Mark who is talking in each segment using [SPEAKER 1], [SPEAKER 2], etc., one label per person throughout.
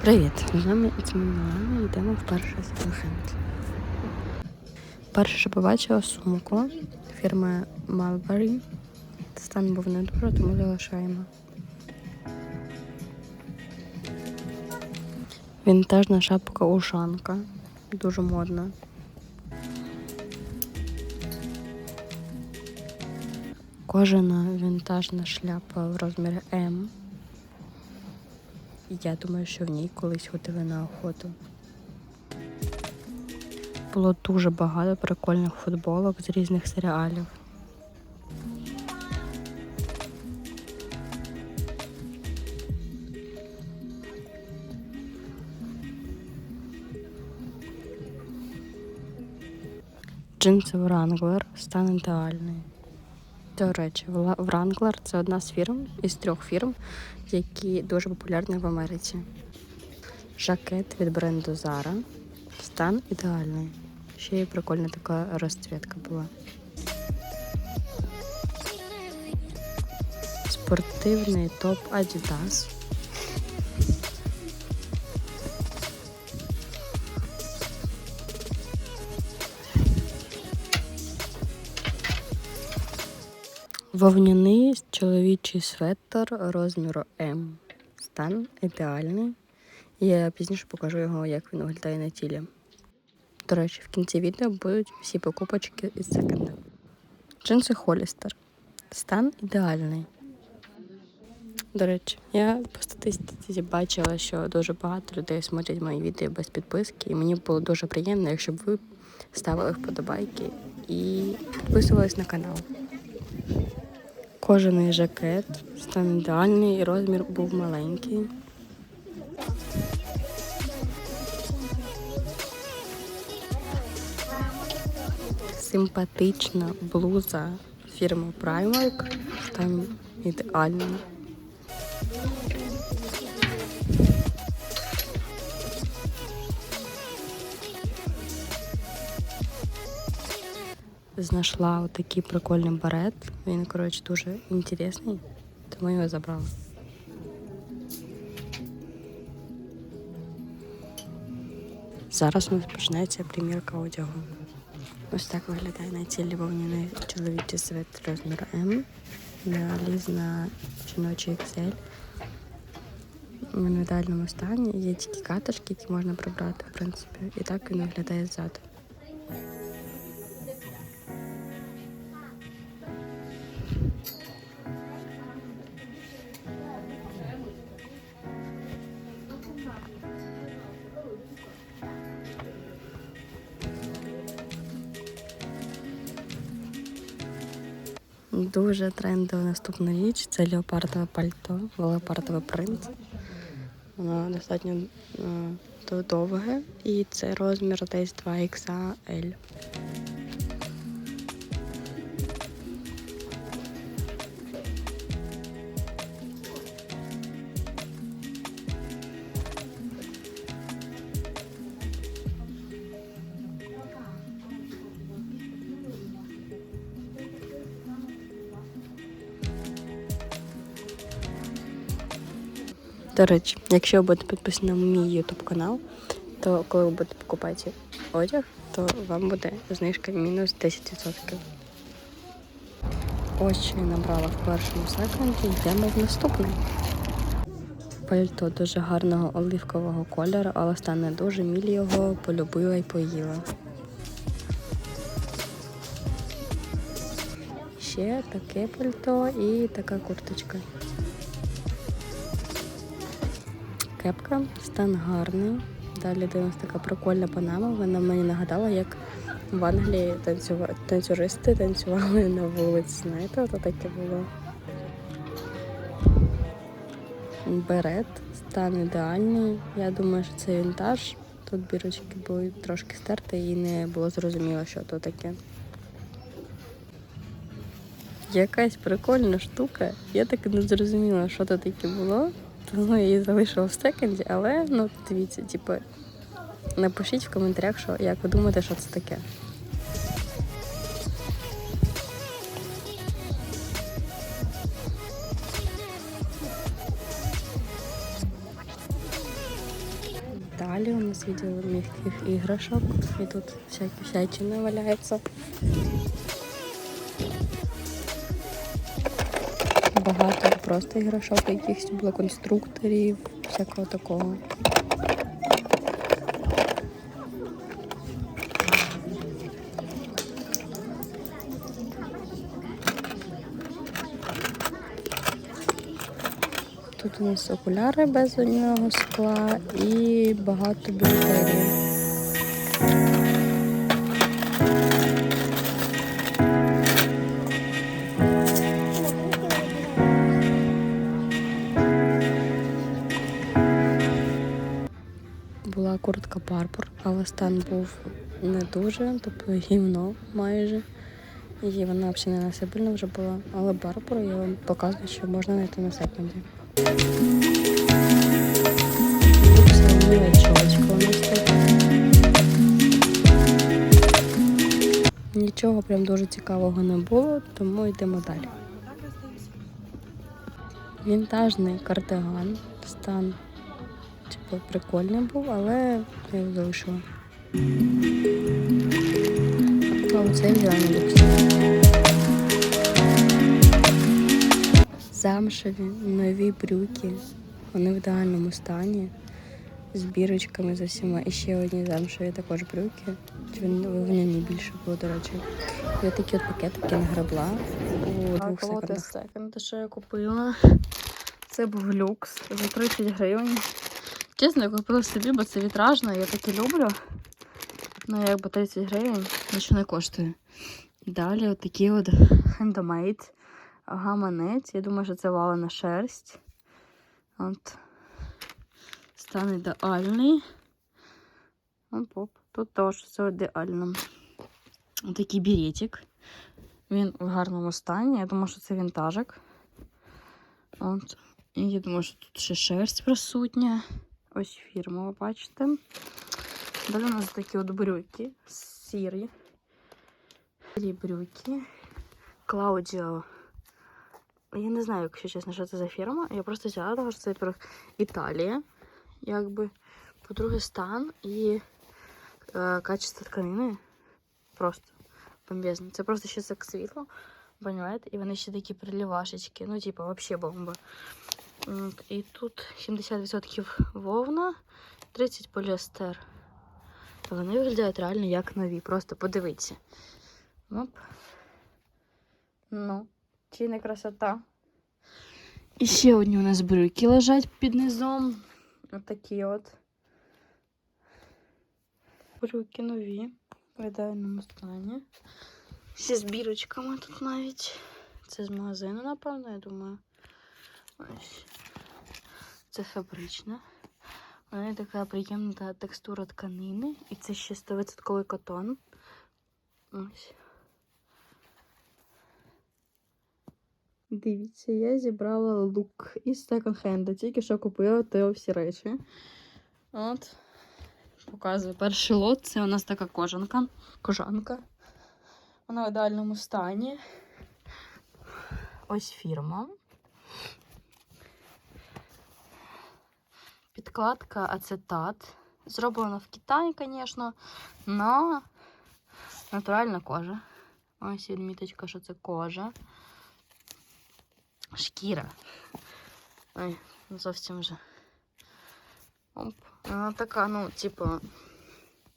[SPEAKER 1] Привіт! З нами Мілана йдемо вперше з Хендлі. Перше, побачила сумку фірми Mulberry. Стан був не дуже, тому залишаємо. Вінтажна шапка ушанка. Дуже модна. Кожана вінтажна шляпа в розмірі М. Я думаю, що в ній колись ходили на охоту. Було дуже багато прикольних футболок з різних серіалів. Джинси Wrangler стан ідеальний. До речі, Wrangler – це одна з фірм із трьох фірм, які дуже популярні в Америці. Жакет від бренду Zara. Стан ідеальний. Ще й прикольна така розцвітка була. Спортивний топ Adidas. Вовняний чоловічий светр розміру М. Стан ідеальний. Я пізніше покажу його, як він виглядає на тілі. До речі, в кінці відео будуть всі покупочки із секонда. Джинси Холістер. Стан ідеальний. До речі, я по статистиці бачила, що дуже багато людей смотрять мої відео без підписки, і мені було дуже приємно, якщо б ви ставили вподобайки і підписувались на канал. Кожаний жакет, стан ідеальний, розмір був маленький. Симпатична блуза фірми Primark, стан ідеальний. Знайшла отакий прикольний барет. Він, коротше, дуже інтересний, тому його забрала. Зараз у нас починається примірка одягу. Ось так виглядає на тілі вовняний чоловічий свет розміру М. Наліз на жіночий XL. Він в ідеальному стані. Є тільки катишки, які можна прибрати, в принципі. І так він виглядає ззаду. Дуже трендова наступна річ це леопардове пальто, леопардовий принт. Воно достатньо е, довге і це розмір десь 2XL. До речі, якщо ви будете підписані на мій YouTube канал, то коли ви будете покупати одяг, то вам буде знижка мінус 10%. Ось що я набрала в першому секунді, йдемо в наступний. Пальто дуже гарного оливкового кольору, але стане дуже мілі його полюбила і поїла. Ще таке пальто і така курточка. Кепка, стан гарний. Далі дивимось така прикольна панама. Вона мені нагадала, як в Англії танцюва... танцюристи танцювали на вулиці. Знаєте, ото таке було. Берет, стан ідеальний. Я думаю, що це вінтаж. Тут бірочки були трошки стерті і не було зрозуміло, що то таке. Якась прикольна штука. Я так і не зрозуміла, що то таке було. Тому я її залишила в секонді, але ну дивіться, типу, напишіть в коментарях, що як ви думаєте, що це таке. Далі у нас відділ м'яких іграшок. І тут всякі всячина валяється. Просто іграшок, якихось було конструкторів, всякого такого. Тут у нас окуляри без одного скла і багато бюлетерів. Стан був не дуже, тобто гівно майже. І вона взагалі не насипельна вже була. Але Барбур я вам показую, що можна знайти на секунді. Нічого прям дуже цікавого не було, тому йдемо далі. Вінтажний кардиган. Стан типу, прикольний був, але я його залишила. Оце. Замшеві нові брюки. Вони в ідеальному стані. З бірочками за всіма. І ще одні замшеві також брюки. Чи Вони не більше було, до речі. І отакі от пакетики на грабла у двох секундах.
[SPEAKER 2] секонд, що я купила. Це був люкс за 30 гривень. Чесно, я купила собі, бо це вітражно, я таке люблю. Ну, якби 30 гривень нічого не коштує. Далі от такі от хендомейд гаманець. Я думаю, що це валена шерсть. От. Стан ідеальний. Оп-оп. Тут теж все ідеально. Ось такий беретик. Він в гарному стані. Я думаю, що це вінтажик. От. І я думаю, що тут ще шерсть присутня. Ось фірма, ви бачите. Далі у нас такі от брюки сірі. Сірі брюки. Клаудіо. Я не знаю, якщо чесно, що це за фірма. Я просто взяла, тому що це Італія. Якби. По-друге, стан і е, качество тканини. Просто бомбезно. Це просто ще так світло. Понимаєте? І вони ще такі прилівашечки. Ну, типу, вообще бомба. І тут 70% вовна, 30 поліестер. Вони виглядають реально як нові. Просто подивіться. Оп. Ну, чи не красота. І ще одні у нас брюки лежать під низом. Отакі от. Брюки нові. В ідеальному стані. Ще з бірочками тут навіть. Це з магазину, напевно, я думаю. Ось. Це фабрична. Вона така приємна текстура тканини. І це ще 100% котон. Ось. Дивіться, я зібрала лук із секонд-хенда. Тільки що купила те всі речі. От. Показую перший лот. Це у нас така кожанка. Кожанка. Вона в ідеальному стані. Ось фірма. Підкладка ацетат. Зроблена в Китаї, звісно, но натуральна кожа. Ось відміточка, що це кожа. Шкіра. Ой, зовсім вже. Оп. Вона така, ну, типу,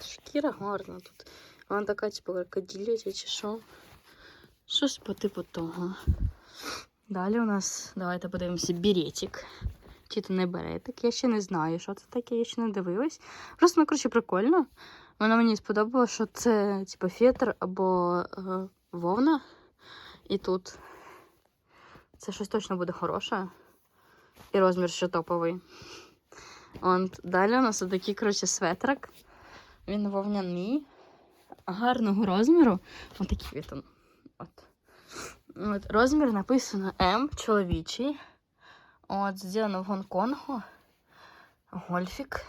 [SPEAKER 2] шкіра гарна тут. Вона така, типу, крокодиляча чи що. Щось по типу того. Далі у нас, давайте подивимося, беретик. Не беретик? Я ще не знаю, що це таке, я ще не дивилась. Просто, ну, коротше, прикольно. Воно мені сподобалося, що це, типу, фетр або е, вовна. І тут це щось точно буде хороше. І розмір ще топовий. От, далі у нас такий, коротше, светрик. Він вовняний, гарного розміру. Ось такий він. От. От, розмір написано М, чоловічий. От, зроблено в Гонконгу. Гольфік.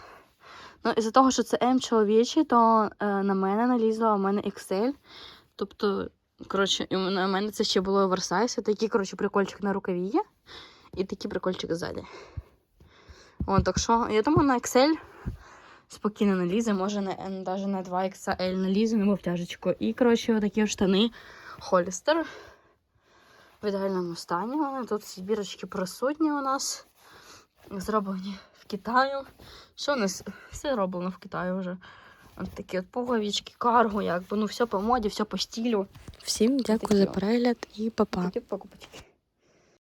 [SPEAKER 2] Ну, із-за того, що це М чоловічий, то е, на мене налізла, а у мене XL. Тобто, коротше, і на мене це ще було оверсайз. Такий, коротше, прикольчик на рукаві є. І такий прикольчик ззаді. О, так що, я думаю, на Excel спокійно налізе, може навіть на 2 XL налізе, на обтяжечку. І, коротше, отакі штани Холістер. В ідеальному стані вони. Тут всі бірочки присутні у нас. Зроблені в Китаю. Що у нас? Все роблено в Китаї вже. От такі от пуговички, карго, якби, ну все по моді, все по стилю.
[SPEAKER 1] Всім дякую за
[SPEAKER 2] Такі
[SPEAKER 1] перегляд і па-па.
[SPEAKER 2] Такі покупочки.